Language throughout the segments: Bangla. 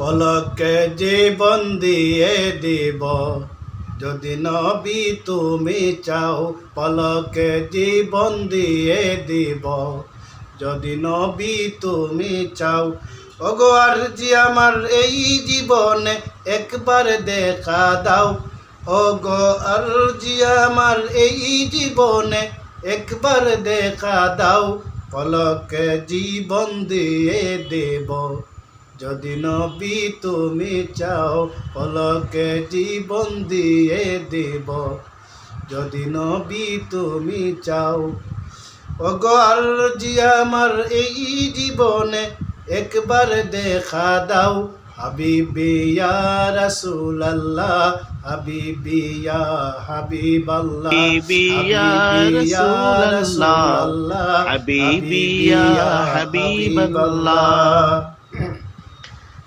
পলকে জীবন দিয়ে দিব। যদি নবী তুমি চাও পলকে জীবন দিয়ে দিব। যদি নবী তুমি চাও, ওগো আর জি আমার এই জীবনে একবার দেখা দাও। ওগো আর জি আমার এই জীবনে একবার দেখা দাও। পলকে জীবন দিয়ে দেব। যদি নবী তুমি চাও পলকে জীবন দিয়ে দেব। যদি নবী তুমি চাও ওগো আর জি আমার এই জীবনে একবার দেখা দাও। হাবিবি ইয়া রাসূলুল্লাহ হাবিবি ইয়া হাবিবাল্লাহ হাবিবি ইয়া রাসূলুল্লাহ, হাবিবি ইয়া হাবিবাল্লাহ।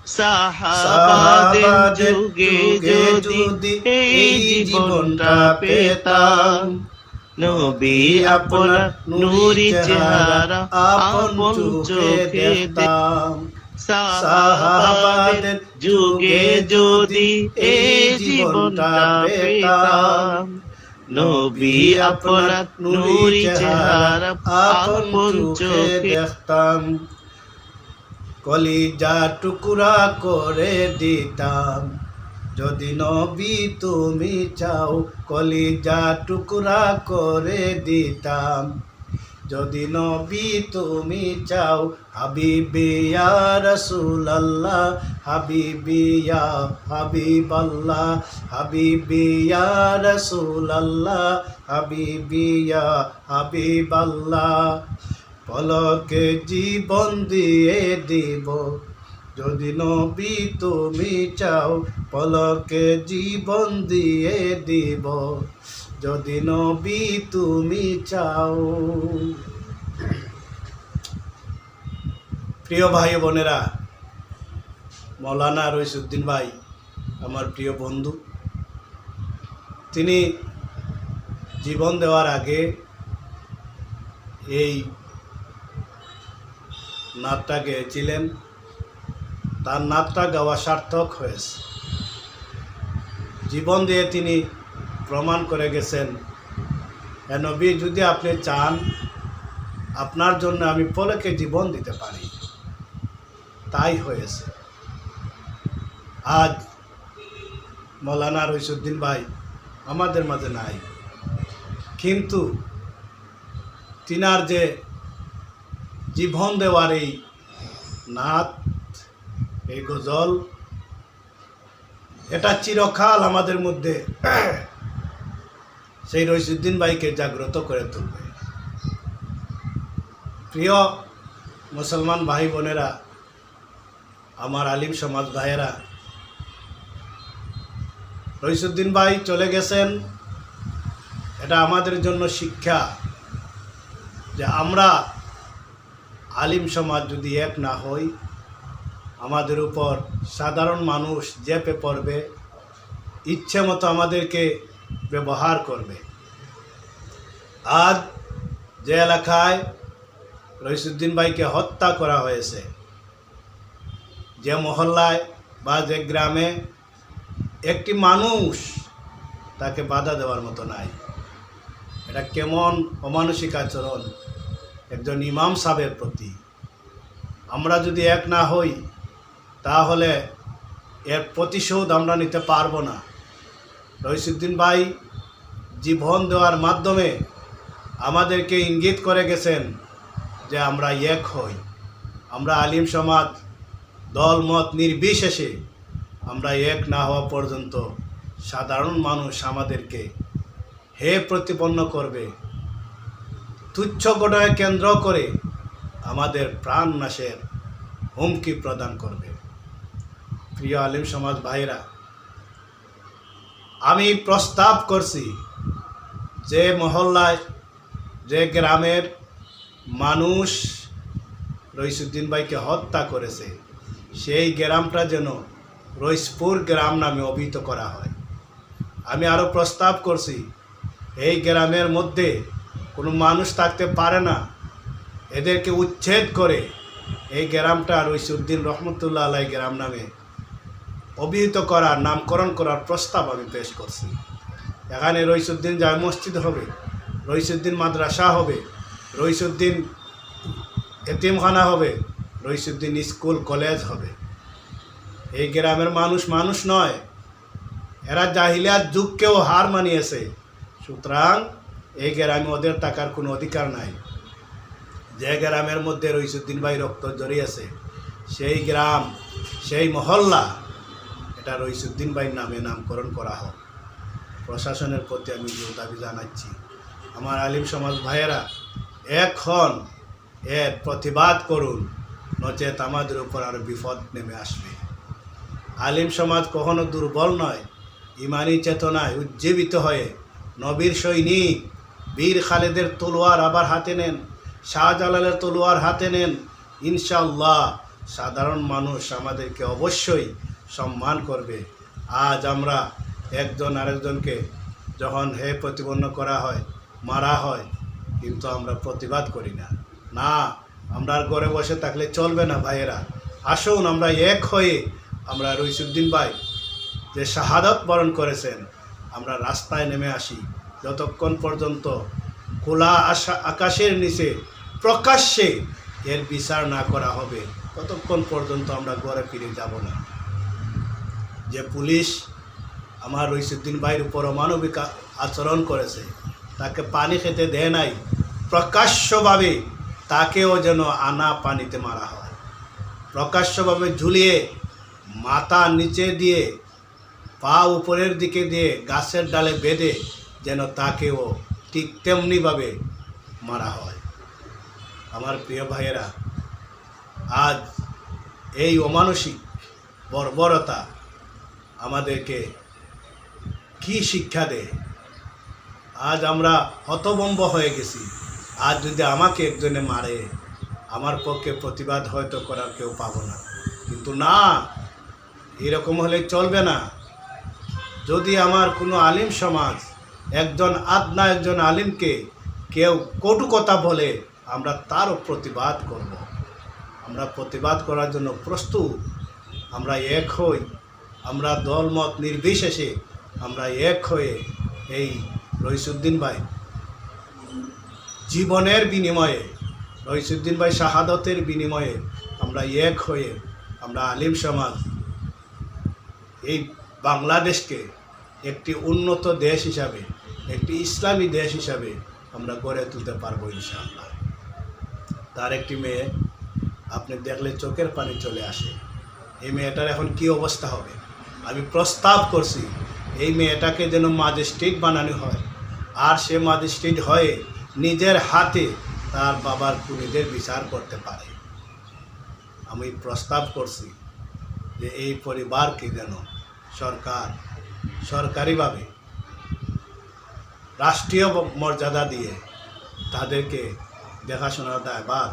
সাহাবাদের যুগে যদি এই জীবনটা পেতাম নবী আপনার নুরি চেহারা আপন চোখে দেখতাম। সাহাবাদের যুগে যদি এই জীবনটা পেতাম নবী আপনার নুরি চেহারা আপন চোখে দেখতাম। কলিজা টুকুরা করে দিতাম। যদি নবী তুমি চাও, কলিজা টুকুরা করে দিতাম। যদি নবী তুমি চাও হাবিবিয়া রসুল্লাহ হাবিবিয়া হাবিবাল্লাহ হাবিবিয়া রসুল্লাহ হাবিবিয়া হাবিবাল্লাহ। পলকে জীবন দিয়ে দিব। যদি নবী তুমি চাও পলকে জীবন দিয়ে দিব। যদি নবী তুমি চাও। প্রিয় ভাই বোনেরা, মৌলানা রইসুদ্দিন ভাই, আমার প্রিয় বন্ধু, তিনি জীবন দেওয়ার আগে এই নাচটা গেয়েছিলেন। তার নাচটা গাওয়া সার্থক হয়েছে। জীবন দিয়ে তিনি প্রমাণ করে গেছেন "এ নবী, যদি আপনি চান, আপনার জন্য আমি পলকে জীবন দিতে পারি। তাই হয়েছে। আজ মৌলানা রইসুদ্দিন ভাই আমাদের মাঝে নাই। কিন্তু তিনার যে জীবন দেওয়ার এই নাত এই গজল। এটা চিরকাল আমাদের মধ্যে সেই রইসুদ্দিন ভাইকে জাগ্রত করে তুলবে। প্রিয় মুসলমান ভাই বোনেরা, আমার আলিম সমাজ ভাইয়েরা রইসুদ্দিন ভাই চলে গেছেন। এটা আমাদের জন্য শিক্ষা যে আমরা আলিম সমাজ যদি এক না হই আমাদের উপর সাধারণ মানুষ জেপে পড়বে, ইচ্ছে মতো আমাদেরকে ব্যবহার করবে। আজ যে এলাকায় রইসুদ্দিন ভাইকে হত্যা করা হয়েছে, যে মহল্লায় বা যে গ্রামে একটি মানুষ তাকে বাধা দেওয়ার মতো নাই। এটা কেমন অমানসিক আচরণ? একজন ইমাম সাহেবের প্রতি। আমরা যদি এক না হই, তাহলে এর প্রতিশোধ আমরা নিতে পারব না। রইসুদ্দিন ভাই জীবন দেওয়ার মাধ্যমে আমাদেরকে ইঙ্গিত করে গেছেন যে আমরা এক হই। আমরা আলিম সমাজ, দল, মত নির্বিশেষে আমরা এক না হওয়া পর্যন্ত সাধারণ মানুষ আমাদেরকে হে প্রতিপন্ন করবে। তুচ্ছ ঘটনায় কেন্দ্র করে আমাদের প্রাণ নাশের হুমকি প্রদান করবে। প্রিয় আলিম সমাজ ভাইরা আমি প্রস্তাব করছি যে মহল্লায়, যে গ্রামের মানুষ রইসুদ্দিন ভাইকে হত্যা করেছে, সেই গ্রামটা যেন রইসপুর গ্রাম নামে অভিহিত করা হয়। আমি আরও প্রস্তাব করছি, এই গ্রামের মধ্যে মানুষ থাকতে পারে না। এদেরকে উচ্ছেদ করে এই গ্রামটা রইসুদ্দিন রহমতুল্লাহ আলাই গ্রাম নামে অভিহিত করার, নামকরণ করার প্রস্তাব আমি পেশ করছি। এখানে রইসুদ্দিন জামে মসজিদ হবে, রইসুদ্দিন মাদ্রাসা হবে, রইসুদ্দিন এতিমখানা হবে, রইসুদ্দিন স্কুল কলেজ হবে। এই গ্রামের মানুষ মানুষ নয়, এরা জাহিলিয়ার যুগকেও হার মানিয়েছে। সুতরাং এই গ্রামে ওদের টাকার কোনো অধিকার নাই। যে গ্রামের মধ্যে রইসুদ্দিন ভাই রক্ত জড়িয়েছে সেই গ্রাম, সেই মহল্লা, এটা রইসুদ্দিন ভাইয়ের নামে নামকরণ করা হোক। প্রশাসনের প্রতি আমি জোর দাবি জানাচ্ছি, আমার আলিম সমাজ ভাইয়েরা, এখন এর প্রতিবাদ করুন, নচেত আমাদের উপর আরও বিপদ নেমে আসবে। আলিম সমাজ কখনো দুর্বল নয়, ইমানি চেতনায় উজ্জীবিত হয়ে নবীর সৈনিক বীর খালেদের তলোয়ার আবার হাতে নেন, শাহজালালের তলোয়ার হাতে নেন। ইনশাল্লাহ সাধারণ মানুষ আমাদেরকে অবশ্যই সম্মান করবে। আজ আমরা একজন আরেকজনকে যখন হে প্রতিপন্ন করা হয়, মারা হয়, কিন্তু আমরা প্রতিবাদ করি না। না, আমরা আর ঘরে বসে থাকলে চলবে না ভাইয়েরা। আসুন, আমরা এক হয়ে আমরা রইসুদ্দিন ভাই যে শাহাদত বরণ করেছেন, আমরা রাস্তায় নেমে আসি। যতক্ষণ পর্যন্ত খোলা আশা আকাশের নিচে প্রকাশ্যে এর বিচার না করা হবে, ততক্ষণ পর্যন্ত আমরা ঘরে ফিরে যাব না। যে পুলিশ আমার রইসুদ্দিন ভাইয়ের উপর অমানবিক আচরণ করেছে, তাকে পানি খেতে দেয় নাই, প্রকাশ্যভাবে তাকেও যেন আনা পানিতে মারা হয়। প্রকাশ্যভাবে ঝুলিয়ে মাথা নিচে দিয়ে পা উপরের দিকে দিয়ে গাছের ডালে বেঁধে যেন তাকেও ঠিক তেমনিভাবে মারা হয়। আমার প্রিয় ভাইয়েরা, আজ এই অমানসিক বর্বরতা আমাদেরকে কি শিক্ষা দেয়? আজ আমরা হতবম্ব হয়ে গেছি। আজ যদি আমাকে একজনে মারে, আমার পক্ষে প্রতিবাদ হয়তো করার কেউ পাবো না। কিন্তু না, এরকম হলে চলবে না। যদি আমার কোনো আলিম সমাজ একজন আদনা, একজন আলিমকে কেউ কটু কথা বলে আমরা তারও প্রতিবাদ করব। আমরা প্রতিবাদ করার জন্য প্রস্তুত। আমরা এক হই। আমরা দলমত নির্বিশেষে আমরা এক হয়ে এই রইসুদ্দিন ভাই জীবনের বিনিময়ে রইসুদ্দিন ভাই শাহাদতের বিনিময়ে আমরা এক হয়ে আমরা আলিম সমাজ এই বাংলাদেশকে একটি উন্নত দেশ হিসাবে একটি ইসলামী দেশ হিসাবে আমরা গড়ে তুলতে পারব ইনশাআল্লাহ। তার একটি মেয়ে, আপনি দেখলে চোখের পানি চলে আসে। এই মেয়েটার এখন কি অবস্থা হবে? আমি প্রস্তাব করছি, এই মেয়েটাকে যেন ম্যাজিস্ট্রেট বানানো হয়। আর সে ম্যাজিস্ট্রেট হয়ে নিজের হাতে তার বাবার খুনিদের বিচার করতে পারে। আমি প্রস্তাব করছি যে এই পরিবারকে যেন সরকার, সরকারিভাবে রাষ্ট্রীয় মর্যাদা দিয়ে তাদেরকে দেখাশোনার দায়ভার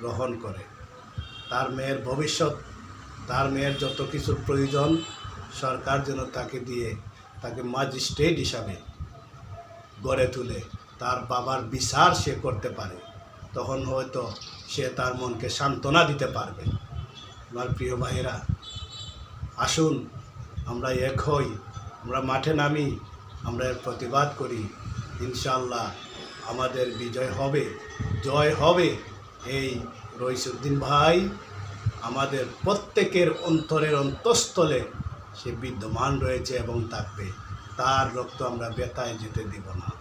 গ্রহণ করে। তার মেয়ের ভবিষ্যৎ, তার মেয়ের যত কিছু প্রয়োজন সরকার যেন তাকে দিয়ে তাকে ম্যাজিস্ট্রেট হিসাবে গড়ে তুলে, তার বাবার বিচার সে করতে পারে, তখন হয়তো সে তার মনকে সান্ত্বনা দিতে পারবে। আমার প্রিয় ভাইয়েরা, আসুন, আমরা এক হই, আমরা মাঠে নামি আমরা এর প্রতিবাদ করি ইনশাল্লাহ আমাদের বিজয় হবে, জয় হবে। এই রইসুদ্দিন ভাই আমাদের প্রত্যেকের অন্তরের অন্তঃস্থলে সে বিদ্যমান রয়েছে এবং থাকবে। তার রক্ত আমরা বেতায় যেতে দেব না।